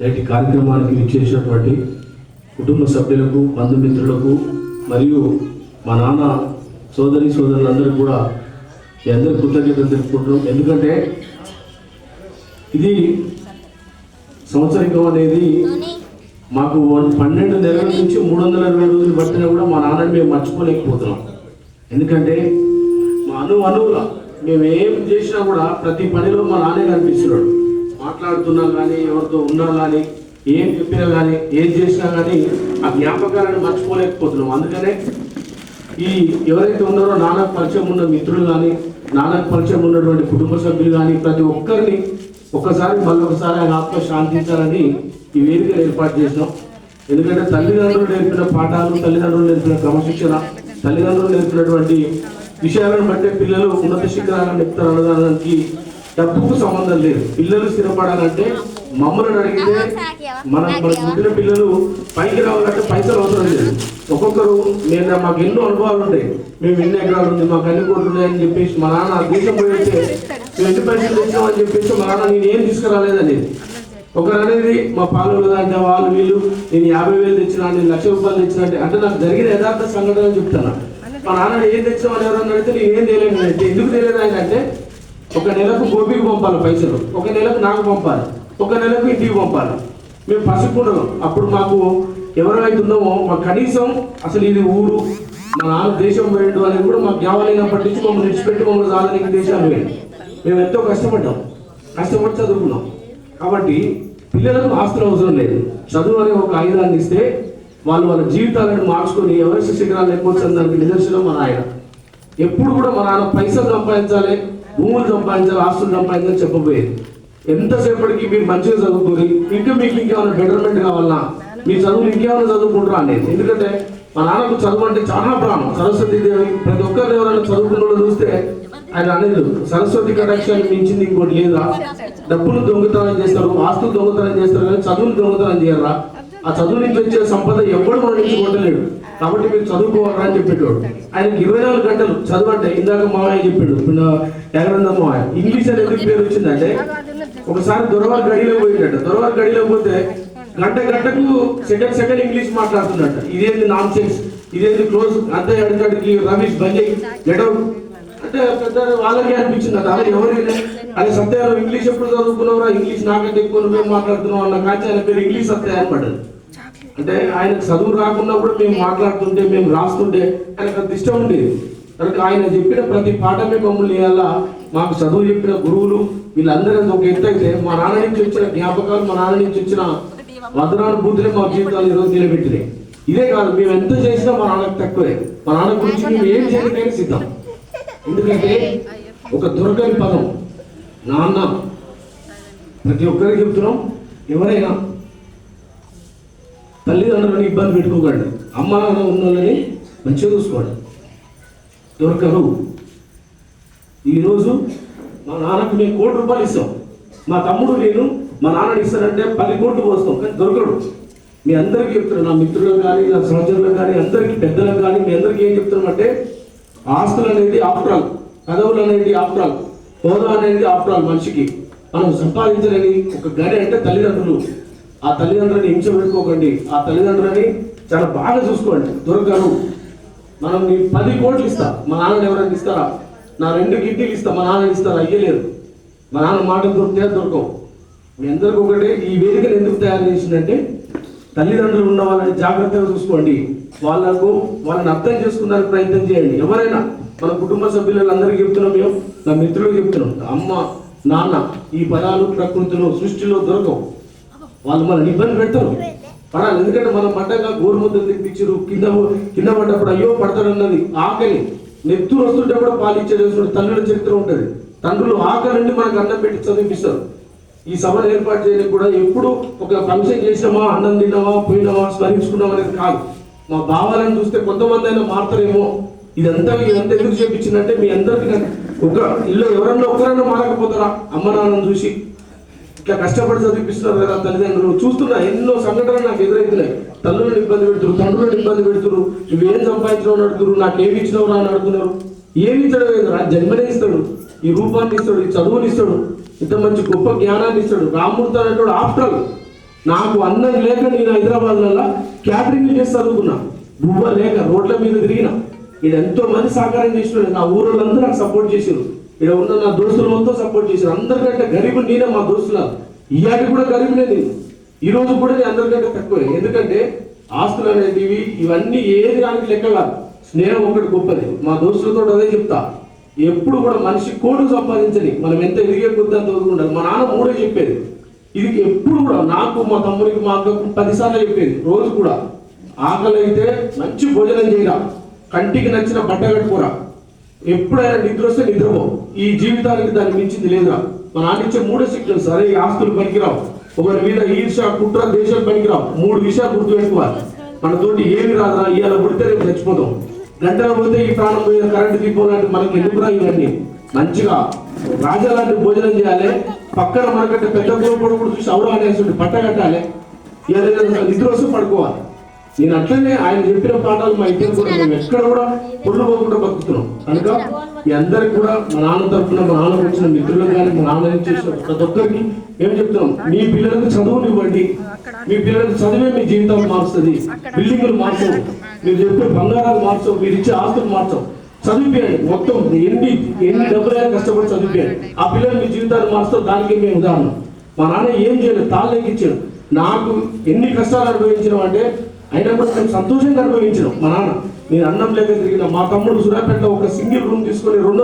నేటి కార్యక్రమానికి విచ్చేసినటువంటి కుటుంబ సభ్యులకు బంధుమిత్రులకు మరియు మా నాన్న సోదరి సోదరులందరూ కూడా మీ అందరి కృతజ్ఞతలు తెలుపుకుంటున్నాం. ఎందుకంటే ఇది సంవత్సరికం అనేది మాకు వన్- పన్నెండు నెలల నుంచి మూడు వందల ఇరవై రోజులు పట్టినా కూడా మా నాన్నని మేము మర్చిపోలేకపోతున్నాం. ఎందుకంటే మా అను అనువుల మేము ఏం చేసినా కూడా ప్రతి పనిలో మా నాన్నే కనిపిస్తున్నాడు. మాట్లాడుతున్నా కానీ ఎవరితో ఉన్నా కానీ ఏం చెప్పినా కానీ ఏం చేసినా కానీ ఆ జ్ఞాపకాలను మర్చిపోలేకపోతున్నాం. అందుకనే ఈ ఎవరైతే ఉన్నారో నాన్నకు పరిచయం ఉన్న మిత్రులు కానీ నాన్నకు పరిచయం ఉన్నటువంటి కుటుంబ సభ్యులు కానీ ప్రతి ఒక్కరిని ఒక్కసారి మళ్ళొకసారి ఆయన ఆత్మ శాంతించాలని ఈ వేదికను ఏర్పాటు చేసినాం. ఎందుకంటే తల్లిదండ్రులు నేర్పిన పాఠాలు తల్లిదండ్రులు నేర్పిన క్రమశిక్షణ తల్లిదండ్రులు నేర్పినటువంటి విషయాలను బట్టే పిల్లలు ఉన్నత శిఖరాలను ఎక్కుతారు అనడానికి డబ్బుకు సంబంధం లేదు. పిల్లలు స్థిరపడాలంటే మమ్మల్ని అడిగితే మన మన పుట్టిన పిల్లలు పైకి రావాలంటే పైసలు అవసరం లేదు. ఒక్కొక్కరు నేను మాకు ఎన్నో అనుభవాలు ఉంటాయి. మేము ఎన్ని ఎకరాలు ఉంది మాకు అన్ని కోట్లు ఉన్నాయని చెప్పేసి మా నాన్న దేశం పోయితే మేము ఎన్ని పైసలు తెచ్చినామని చెప్పేసి మా నాన్న నేను ఏం తీసుకురాలేదని. ఒకరు అనేది మా పాలు అంటే వాళ్ళు వీళ్ళు నేను యాభై వేలు తెచ్చినా నేను లక్ష రూపాయలు తెచ్చినా అంటే అంటే నాకు జరిగిన యథార్థ సంఘటన చెప్తాను. మా నాన్న ఏం తెచ్చామని ఎవరన్నా అడిగితే నేను ఏం తెలియదు అంటే ఎందుకు తెలియదు ఆయన అంటే ఒక నెలకు గోపికి పంపాలి పైసలు. ఒక నెలకు నాకు పంపాలి. ఒక నెలకు ఇంటికి పంపాలి. మేము పసుకున్నాం అప్పుడు మాకు ఎవరైతే ఉన్నామో మాకు కనీసం అసలు ఇది ఊరు మా నాన్న దేశం పోయిండు అనేది కూడా మాకు జ్ఞాపకం నుంచి మమ్మల్ని విడిచిపెట్టి మమ్మల్ని సాధనకి దేశాలు పోయింది మేము ఎంతో కష్టపడ్డాం. కష్టపడి చదువుకున్నాం. కాబట్టి పిల్లలకు ఆస్తులు అవసరం లేదు. చదువు అనే ఒక ఆయుధాన్ని ఇస్తే వాళ్ళు వాళ్ళ జీవితాలను మార్చుకొని ఎవరెస్ట్ శిఖరాలు ఎక్కొచ్చిన దానికి నిదర్శనం మన ఆయన ఎప్పుడు కూడా మా నాన్న పైసలు సంపాదించాలి భూములు సంపాదించాలి ఆస్తులు సంపాదించాలి చెప్పబోయేది. ఎంతసేపటికి మీరు మంచిగా చదువుకుని ఇంకా మీకు ఇంకేమైనా బెటర్మెంట్ కావాలా మీ చదువులు ఇంకేమైనా చదువుకుంటారా అనేది. ఎందుకంటే మా నాన్నకు చదువు అంటే చాలా ప్రాణం. సరస్వతి దేవి ప్రతి ఒక్కరిని ఎవరైనా చదువుకున్న వాళ్ళు చూస్తే ఆయన అనేది సరస్వతి కటాక్షాన్ని మించింది ఇంకోటి లేదా. డబ్బులు దొంగతనం చేస్తారు ఆస్తులు దొంగతనం చేస్తారు కానీ చదువులు దొంగతనం చేయరా? ఆ చదువు నుంచి వచ్చే సంపద ఎవడు మన కాబట్టి మీరు చదువుకోవాలని అని చెప్పేటోడు. ఆయనకి ఇరవై నాలుగు గంటలు చదువు అంటే ఇందాక మావయ్య చెప్పాడు. ఎగరందం మావయ్య ఇంగ్లీష్ అని ఎందుకు పేరు వచ్చిందంటే ఒకసారి దొరవారి గడిలో పోయిందట. దొరవారి గడిలో పోతే గంట గంటకు సెకండ్ సెకండ్ ఇంగ్లీష్ మాట్లాడుతున్నట్ట ఇదేంది నాన్ సెన్స్ ఇదేంది క్లోజ్? అంతే అడిగడికి రమేష్ బంజయ్ గెటౌట్ అంటే పెద్ద వాళ్ళకే అనిపించింది అలా ఎవరు అది సత్యాలు ఇంగ్లీష్ ఎప్పుడు చదువుకున్నావురా? ఇంగ్లీష్ నాకంటే ఎక్కువ నువ్వేం మాట్లాడుతున్నావు అన్న కాచి ఆయన పేరు ఇంగ్లీష్ సత్యాయ అని అంటే ఆయనకు చదువు రాకుండా కూడా మేము మాట్లాడుతుంటే మేము రాస్తుంటే ఆయనకు అంత ఇష్టం ఉండేది. కనుక ఆయన చెప్పిన ప్రతి పాఠమే మమ్మల్ని అలా మాకు చదువు చెప్పిన గురువులు వీళ్ళందరూ ఒక ఎత్తు అయితే మా నాన్న నుంచి వచ్చిన జ్ఞాపకాలు మా నాన్న నుంచి వచ్చిన మధురానుభూతులే మా జీవితాలు ఈరోజు నిలబెట్టినాయి. ఇదే కాదు మేము ఎంత చేసినా మా నాన్నకు తక్కువే. మా నాన్న గురించి మేము ఏం చేయడానికి సిద్ధం. ఎందుకంటే ఒక దొరకని పదం. నాన్న ప్రతి ఒక్కరికి చెప్తున్నాం ఎవరైనా తల్లిదండ్రులను ఇబ్బంది పెట్టుకోకండి. అమ్మ నాన్న ఉన్న వాళ్ళని మంచిగా చూసుకోండి. దొరకరు ఈరోజు మా నాన్నకు మేము కోటి రూపాయలు ఇస్తాం. మా తమ్ముడు నేను మా నాన్నని ఇస్తానంటే పది కోట్లు పోస్తాం. కానీ దొరకడు. మీ అందరికీ చెప్తున్నాను నా మిత్రులకు కానీ నా సహచరులకు కానీ అందరికీ పెద్దలకు కానీ మీ అందరికీ ఏం చెప్తున్నామంటే ఆస్తులు అనేది ఆఫ్టరాల్ పదవులు అనేది ఆఫ్టరాల్ హోదా అనేది ఆఫ్టరాల్ మనిషికి. మనం సంపాదించలేని ఒక గడి అంటే తల్లిదండ్రులు. ఆ తల్లిదండ్రులని హింస పెట్టుకోకండి ఆ తల్లిదండ్రులని చాలా బాగా చూసుకోండి. దొరకరు మనం నీ పది కోట్లు ఇస్తా. మా నాన్న ఎవరైనా ఇస్తారా? నా రెండు కిడ్నీలు ఇస్తా. మా నాన్న ఇస్తారా? అయ్యలేదు. మా నాన్న మాటలు దొరికితే దొరకవు. మీ అందరికి ఒకటే ఈ వేదికను ఎందుకు తయారు చేసిందంటే తల్లిదండ్రులు ఉన్న వాళ్ళని జాగ్రత్తగా చూసుకోండి. వాళ్ళకు వాళ్ళని అర్థం చేసుకున్నానికి ప్రయత్నం చేయండి. ఎవరైనా మన కుటుంబ సభ్యులందరికీ చెప్తున్నాం మేము నా మిత్రులకు చెప్తున్నాం. అమ్మ నాన్న ఈ పదాలు ప్రకృతిలో సృష్టిలో దొరకవు. వాళ్ళు మనల్ని ఇబ్బంది పెడతారు. పడాలి. ఎందుకంటే మనం పడ్డాక గోరుముద్దలు తెప్పించారు కింద కింద పడ్డప్పుడు అయ్యో పడతారన్నది ఆకలి. నెత్తురు వస్తుంటే కూడా పాలు ఇచ్చేటువంటి తల్లుల చరిత్ర ఉంటుంది. తండ్రులు ఆకలిని మనకు అన్నం పెట్టి చదివిపిస్తారు. ఈ సభను ఏర్పాటు చేయడానికి కూడా ఎప్పుడు ఒక ఫంక్షన్ చేసినామా అన్నం తిన్నామా పోయినామా స్మరించుకున్నామా అనేది కాదు. మా భావాలను చూస్తే కొంతమంది అయినా మారుతారేమో. ఇదంతా ఇదంతా ఎందుకు చేపించిందంటే మీ అందరికీ ఒక ఇల్లు ఎవరన్నా ఒక్కరైనా మారకపోతారా? అమ్మ నాన్నను చూసి కష్టపడి చదివిపిస్తున్నారు కదా తల్లిదండ్రులు. చూస్తున్నా ఎన్నో సంఘటనలు నాకు ఎదురవుతున్నాయి తల్లులను ఇబ్బంది పెడుతున్నారు తండ్రులను ఇబ్బంది పెడుతున్నారు నువ్వేం సంపాదించినావు అని అడుగుతున్నారు నాకు ఏమి ఇచ్చినావు రా అని అడుగుతున్నారు. ఏమి ఇస్తాడు ఏదో జన్మనే ఇస్తాడు. ఈ రూపాన్ని ఇస్తాడు ఈ చదువుని ఇస్తాడు ఇంత మంచి గొప్ప జ్ఞానాన్ని ఇస్తాడు. రామూర్తి అనేటోడు ఆఫ్టర్ నాకు అన్నం లేక నేను హైదరాబాద్లలో క్యాటరింగ్ చేసి చదువుకున్నా. బువ్వ లేక రోడ్ల మీద తిరిగిన. ఇక్కడ ఎంతో మంది సహకారం చేసినాడు. నా ఊరోళ్ళందరూ నాకు సపోర్ట్ చేసారు ఇక్కడ ఉన్న నా దోస్తులు మొత్తం సపోర్ట్ చేశారు. అందరికంటే గరీబు నేనే మా దోస్తుల. ఇయాటి కూడా గరీబునే నేను. ఈ రోజు కూడా నేను అందరికంటే తక్కువే. ఎందుకంటే ఆస్తులు అనేటివి ఇవన్నీ ఏది దానికి లెక్క కాదు. స్నేహం ఒకటి గొప్పది. మా దోస్తులతో అదే చెప్తా. ఎప్పుడు కూడా మనిషి కోటు సంపాదించని. మనం ఎంత ఎదిగే కొద్ది అంత ఉండాలి. మా నాన్న మూడే చెప్పేది. ఇది ఎప్పుడు కూడా నాకు మా తమ్ముడికి మా అక్కకు పదిసార్లు చెప్పేది. రోజు కూడా. ఆకలి అయితే మంచి భోజనం చేయరా. కంటికి నచ్చిన బట్ట కట్టుకోరా. ఎప్పుడైనా నిద్ర వస్తే నిద్రపో ఈ జీవితానికి దాన్ని మించింది లేదురా. మన నాన్న ఇచ్చే మూడే సరే ఈ ఆస్తులు పనికిరావు. ఒకరి మీద ఈర్ష కుట్ర దేశం పనికిరావు. మూడు విషయాలు గుర్తుపెట్టుకోవాలి. మన తోటి ఏమి రాదా ఇవాళ పుడితే రేపు చచ్చిపోతాం. గంటల పోతే ఈ ప్రాణం పోయిన కరెంట్ దీపం లాంటి మనకి ఎందుకురా ఇవన్నీ? మంచిగా రాజా లాంటి భోజనం చేయాలి. పక్కన మనకంటే పెద్ద కూడా కూడా చూసి అవడం అనేసి పట్ట కట్టాలి. ఏదైనా నిద్ర వస్తూ పడుకోవాలి. నేను అట్లనే ఆయన చెప్పిన పాఠాలు మా ఇంటికి కూడా మేము ఎక్కడ కూడా పొల్లు పోకుండా బతుకుతున్నాం. కనుక మీ అందరికి కూడా మా నాన్న తరఫున మా నాన్నకు వచ్చిన మిత్రులకు కానీ మా నాన్న ఏం చేసిన ప్రతి ఒక్కరికి ఏం చెప్తున్నాం మీ పిల్లలకు చదువునివ్వండి మీ పిల్లలకు చదివే మీ జీవితం మారుస్తుంది బిల్డింగులు మార్చవు మీరు చెప్పే బంగారాలు మార్చవు మీరు ఇచ్చే ఆస్తులు మార్చవు చదివిపోయండి. మొత్తం ఎన్ని ఎన్ని డబ్బులైనా కష్టపడి చదివిపోయండి. ఆ పిల్లలు మీ జీవితాన్ని మారుస్తారు దానికి మేము ఉదాహరణ. మా నాన్న ఏం చేయలేదు? ఇచ్చాడు. నాకు ఎన్ని కష్టాలు అనుభవించడం అంటే అయినా కూడా మేము సంతోషంగా అనుభవించినాం. మా నాన్న నేను అన్నం లేక తిరిగిన మా తమ్ముడు సూర్యాపేటలో ఒక సింగిల్ రూమ్ తీసుకొని రెండు